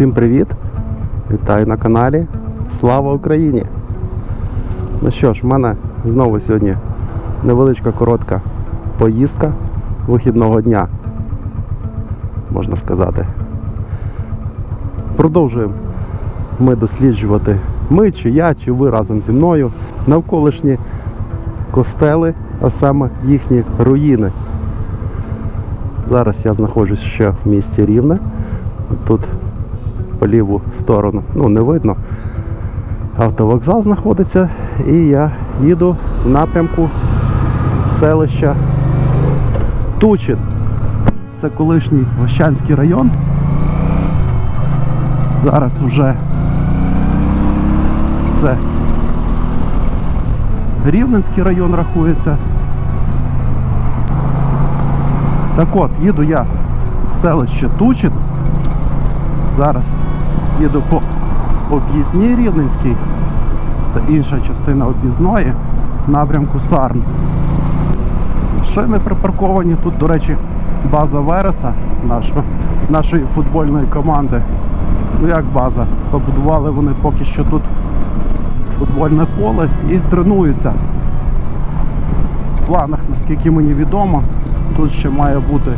Всім привіт! Вітаю на каналі. Слава Україні! Ну що ж, в мене знову сьогодні невеличка коротка поїздка вихідного дня, можна сказати. Продовжуємо ми досліджувати, ми чи я, чи ви разом зі мною навколишні костели, а саме їхні руїни. Зараз я знаходжусь ще в місті Рівне. Тут по ліву сторону, ну не видно. Автовокзал знаходиться і я їду в напрямку селища Тучин. Це колишній Вощанський район. Зараз вже це Рівненський район рахується. Так от, їду я в селище Тучин. Зараз їду по об'їзній Рівненській. Це інша частина об'їзної напрямку Сарн. Машини припарковані. Тут, до речі, база Вереса нашого, нашої футбольної команди. Ну як база? Побудували вони поки що тут футбольне поле і тренуються. В планах, наскільки мені відомо, тут ще має бути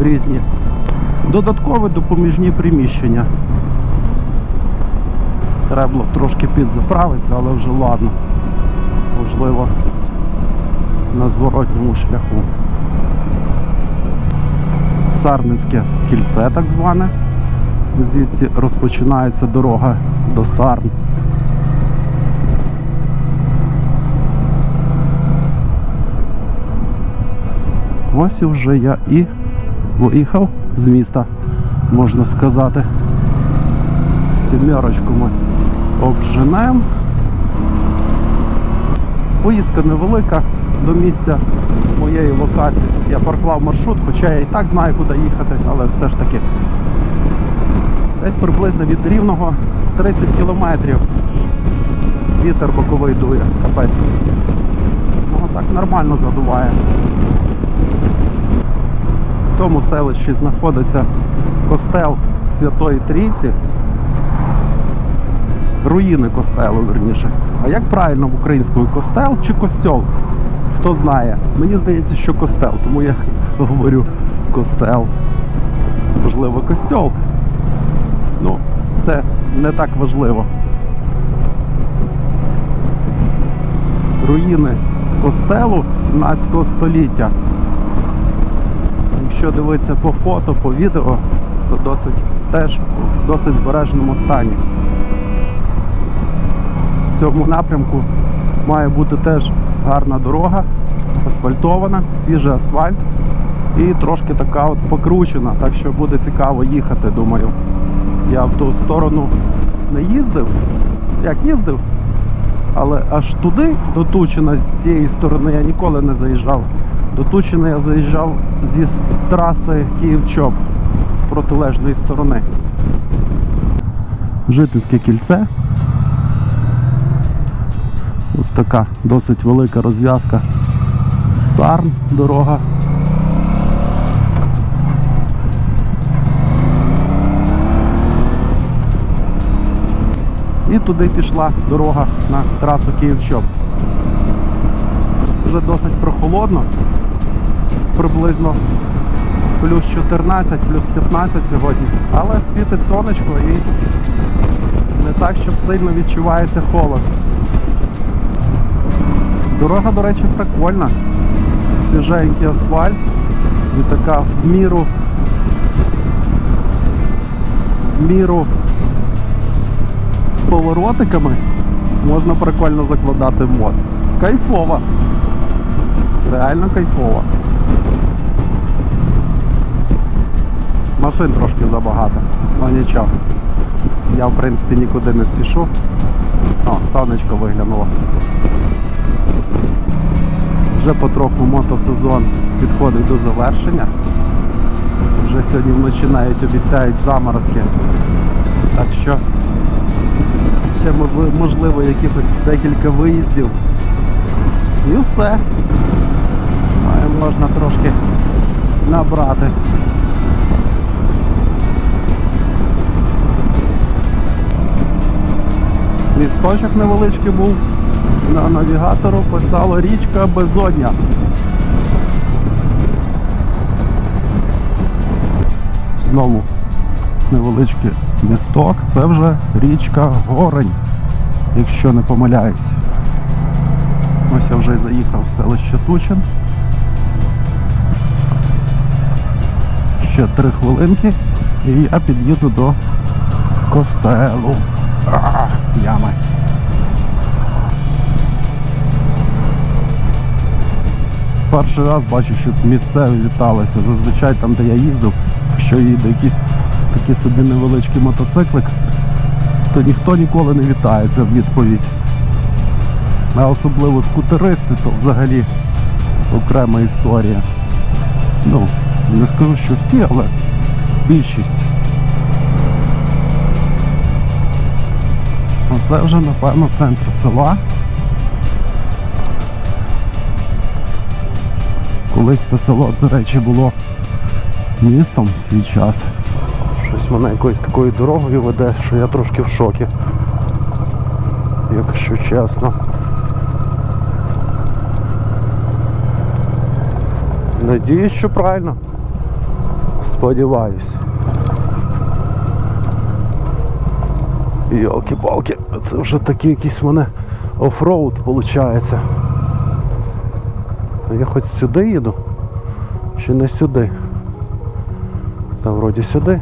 різні додаткові допоміжні приміщення. Треба було трошки підзаправитися, але вже ладно. Можливо, на зворотньому шляху. Сарницьке кільце так зване. Звідси розпочинається дорога до Сарн. Ось і вже я і виїхав з міста, можна сказати. Сімерочку ми обженемо. Поїздка невелика до місця моєї локації. Я проклав маршрут, хоча я і так знаю, куди їхати, але все ж таки десь приблизно від рівного 30 кілометрів. Вітер боковий дує, капець. Ну так нормально задуває. Тому селищі знаходиться костел Святої Трійці. Руїни костелу, верніше. А як правильно в українською костел чи костьол? Хто знає? Мені здається, що костел, тому я говорю костел. Можливо, костьол. Ну, це не так важливо. Руїни костелу 17 століття. Якщо дивитися по фото, по відео, то досить теж в досить збереженому стані. В цьому напрямку має бути теж гарна дорога, асфальтована, свіжий асфальт і трошки така от покручена, так що буде цікаво їхати, думаю. Я в ту сторону не їздив, як їздив, але аж туди, до Тучина, з цієї сторони я ніколи не заїжджав. До Тучина я заїжджав зі траси Київ-Чоп з протилежної сторони. Житинське кільце. От така досить велика розв'язка. Сарн дорога. І туди пішла дорога на трасу Київ-Чоп. Вже досить прохолодно, приблизно плюс 14, плюс 15 сьогодні, але світить сонечко і не так, щоб сильно відчувається холод. Дорога, до речі, прикольна. Свіженький асфальт і така в міру в міру з поворотиками можна прикольно закладати мод. Кайфово. Реально кайфово. Машин трошки забагато, але нічого. Я в принципі нікуди не спішу. О, сонечко виглянуло. Вже потроху мотосезон підходить до завершення. Вже сьогодні вночі навіть обіцяють заморозки. Так що ще можливо, якихось декілька виїздів. І все. Можна трошки набрати. Місточок невеличкий був. На навігатору писало річка Безодня. Знову невеличкий місток, це вже річка Горень, якщо не помиляюсь. Ось я вже заїхав в селище Тучин. Ще три хвилинки і я під'їду до костелу. А. Перший раз бачу, щоб місцеві віталися. Зазвичай там, де я їздив, якщо їде якийсь такий собі невеличкий мотоциклик, то ніхто ніколи не вітається в відповідь. А особливо скутеристи, то взагалі окрема історія. Ну, не скажу, що всі, але більшість. Оце вже, напевно, центр села. Колись це село, до речі, було містом в свій час. Щось мене якоюсь такою дорогою веде, що я трошки в шокі. Якщо чесно. Надіюсь, що правильно. Сподіваюсь. Йолки-палки, це вже такий якийсь в мене офроуд виходить. Я хоч сюди їду? Чи не сюди? Та вроді сюди.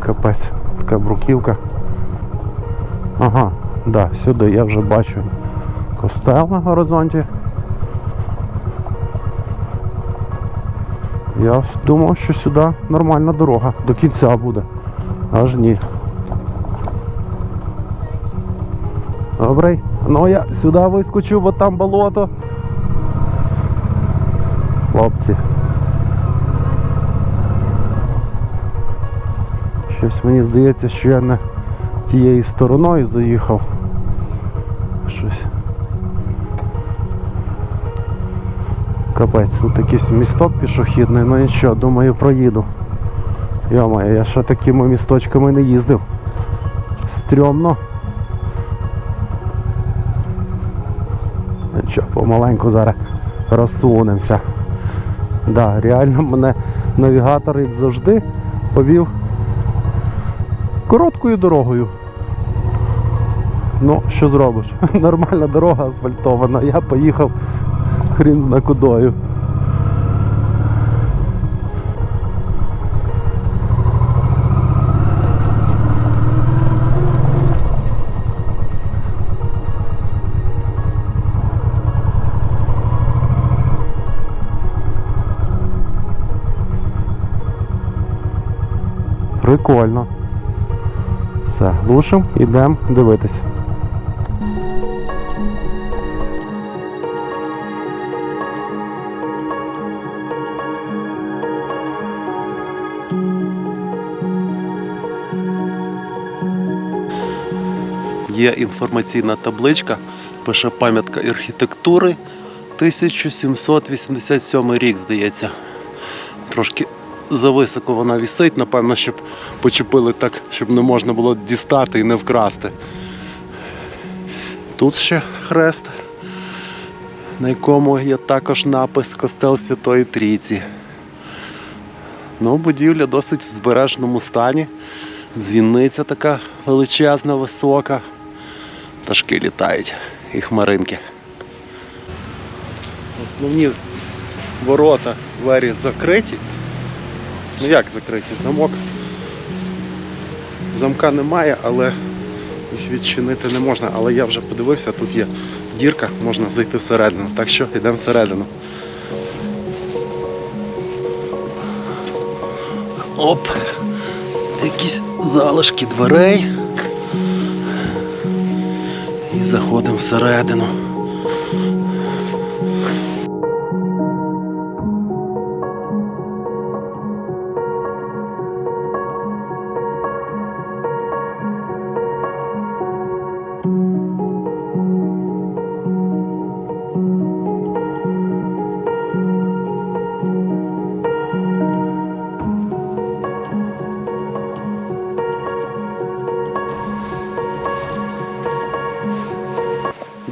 Капець, така бруківка. Ага, да, сюди я вже бачу костел на горизонті. Я думав, що сюди нормальна дорога, до кінця буде. Аж ні. Добре. Ну я сюди вискочу, бо там болото. Щось мені здається, що я не тією стороною заїхав. Щось. Капець, тут якийсь місток пішохідний, ну нічого, думаю, проїду. Йомаю, я ще такими місточками не їздив. Стрьомно. Нічого, помаленьку зараз розсунемося. Да, реально мене навігатор, як завжди, повів короткою дорогою. Ну, що зробиш? Нормальна дорога асфальтована, я поїхав хрін зна кудою. Прикольно. Все, глушим, ідемо дивитись. Є інформаційна табличка, пише пам'ятка архітектури 1787 рік, здається. Трошки зависоко вона вісить, напевно, щоб почепили так, щоб не можна було дістати і не вкрасти. Тут ще хрест, на якому є також напис Костел Святої Трійці. Ну, будівля досить в збереженому стані. Дзвіниця така величезна, висока. Пташки літають і хмаринки. Основні ворота, двері закриті. Ну як закриті? Замок. Замка немає, але їх відчинити не можна. Але я вже подивився, тут є дірка, можна зайти всередину. Так що йдемо всередину. Оп! Якісь залишки дверей. І заходимо всередину.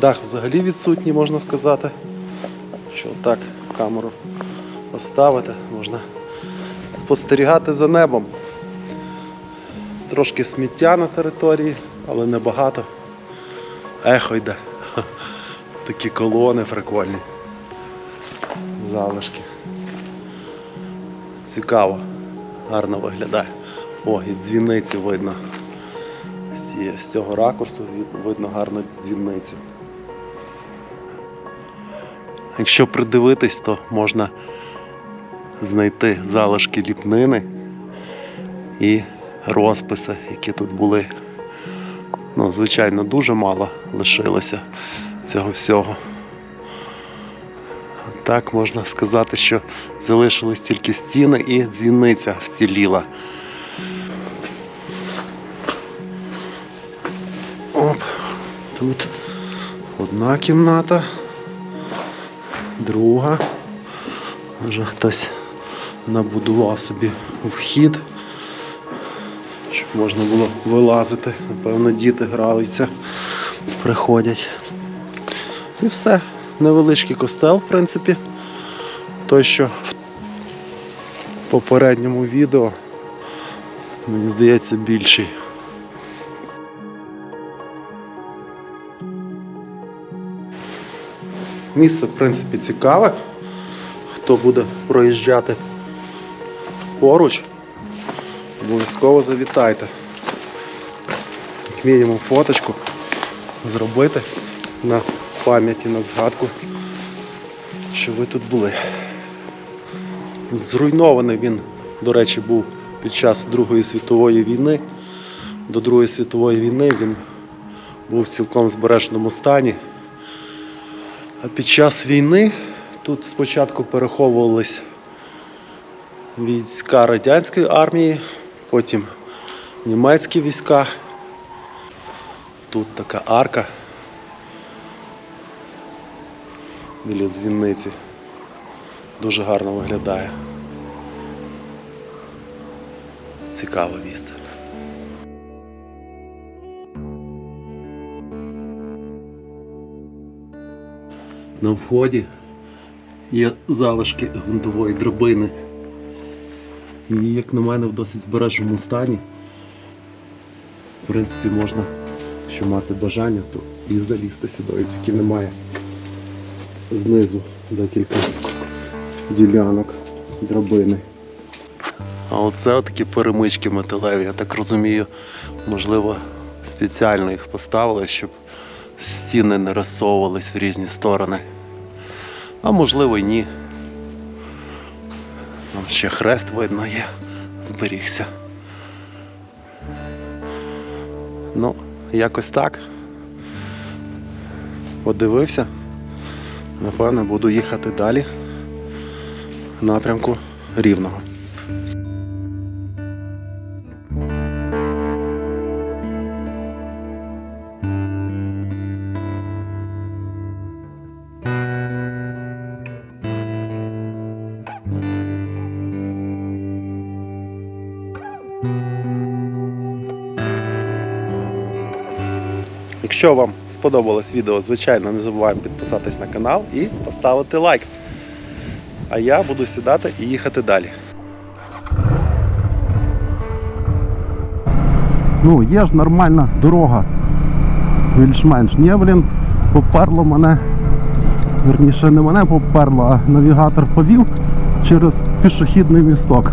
Дах взагалі відсутній, можна сказати. Що так камеру поставити, можна спостерігати за небом. Трошки сміття на території, але небагато. Ехо йде. Такі колони прикольні. Залишки. Цікаво, гарно виглядає. О, і дзвіницю видно. З, цього ракурсу видно гарно дзвіницю. Якщо придивитись, то можна знайти залишки ліпнини і розписи, які тут були. Ну, звичайно, дуже мало лишилося цього всього. Так можна сказати, що залишились тільки стіни і дзвіниця вціліла. Оп, тут одна кімната, друга. Може хтось набудував собі вхід, щоб можна було вилазити. Напевно, діти гралися, приходять. І все. Невеличкий костел, в принципі. Той, що в попередньому відео, мені здається, більший. Місце, в принципі, цікаве. Хто буде проїжджати поруч, обов'язково завітайте. Як мінімум фоточку зробити на пам'яті, на згадку, що ви тут були. Зруйнований він, до речі, був під час Другої світової війни. До Другої світової війни він був в цілком збереженому стані. А під час війни тут спочатку переховувались війська радянської армії, потім німецькі війська. Тут така арка біля дзвіниці. Дуже гарно виглядає. Цікаве місце. На вході є залишки гвинтової драбини. І, як на мене, в досить збереженому стані. В принципі, можна, якщо мати бажання, то і залізти сюди, тільки немає знизу декілька ділянок драбини. А оце такі перемички металеві, я так розумію, можливо, спеціально їх поставили, щоб стіни не розсовувались в різні сторони. А можливо й ні. Там ще хрест видно є, зберігся. Ну, якось так. Подивився. Напевно, буду їхати далі в напрямку Рівного. Якщо вам сподобалось відео, звичайно, не забуваємо підписатись на канал і поставити лайк. А я буду сідати і їхати далі. Ну, є ж нормальна дорога. Більш-менш. Ні, блін, поперло мене. Верніше, не мене поперло, а навігатор повів через пішохідний місток.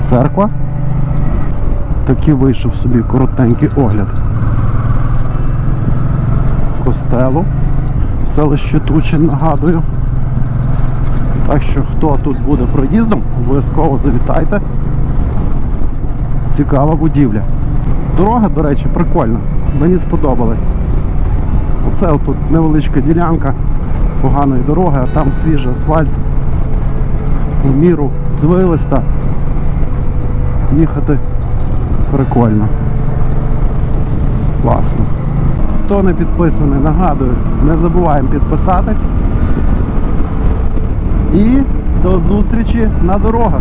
Церква. Такий вийшов собі коротенький огляд костелу. Селище Тучин, нагадую. Так що хто тут буде проїздом, обов'язково завітайте. Цікава будівля. Дорога, до речі, прикольна. Мені сподобалась. Оце отут невеличка ділянка поганої дороги, а там свіжий асфальт. В міру звилиста. Їхати прикольно. Класно. Хто не підписаний, нагадую, не забуваємо підписатись. І до зустрічі на дорогах.